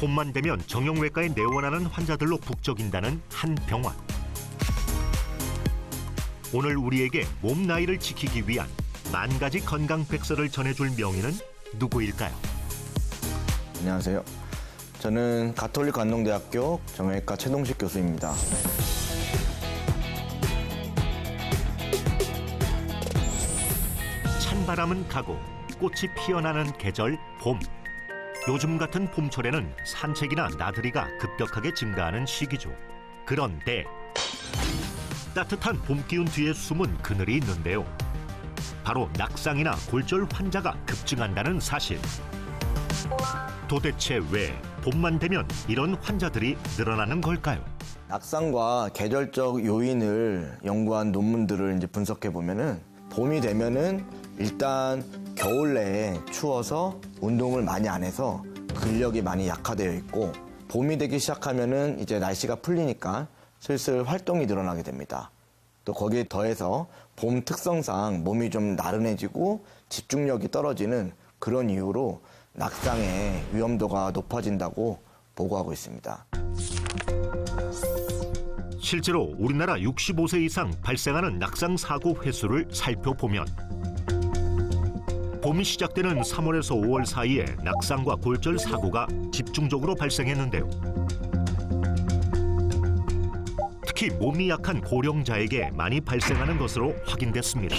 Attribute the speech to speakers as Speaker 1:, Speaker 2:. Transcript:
Speaker 1: 봄만 되면 정형외과에 내원하는 환자들로 북적인다는 한 병원. 오늘 우리에게 몸 나이를 지키기 위한 만 가지 건강 백서를 전해줄 명의는 누구일까요?
Speaker 2: 안녕하세요. 저는 가톨릭 관동대학교 정형외과 최동식 교수입니다.
Speaker 1: 찬바람은 가고 꽃이 피어나는 계절 봄. 요즘 같은 봄철에는 산책이나 나들이가 급격하게 증가하는 시기죠. 그런데 따뜻한 봄 기운 뒤에 숨은 그늘이 있는데요. 바로 낙상이나 골절 환자가 급증한다는 사실. 도대체 왜 봄만 되면 이런 환자들이 늘어나는 걸까요?
Speaker 2: 낙상과 계절적 요인을 연구한 논문들을 이제 분석해 보면은 봄이 되면은 일단 겨울 내에 추워서 운동을 많이 안 해서 근력이 많이 약화되어 있고 봄이 되기 시작하면은 이제 날씨가 풀리니까 슬슬 활동이 늘어나게 됩니다. 또 거기에 더해서 봄 특성상 몸이 좀 나른해지고 집중력이 떨어지는 그런 이유로 낙상의 위험도가 높아진다고 보고하고 있습니다.
Speaker 1: 실제로 우리나라 65세 이상 발생하는 낙상 사고 횟수를 살펴보면 봄이 시작되는 3월에서 5월 사이에 낙상과 골절 사고가 집중적으로 발생했는데요. 특히 몸이 약한 고령자에게 많이 발생하는 것으로 확인됐습니다.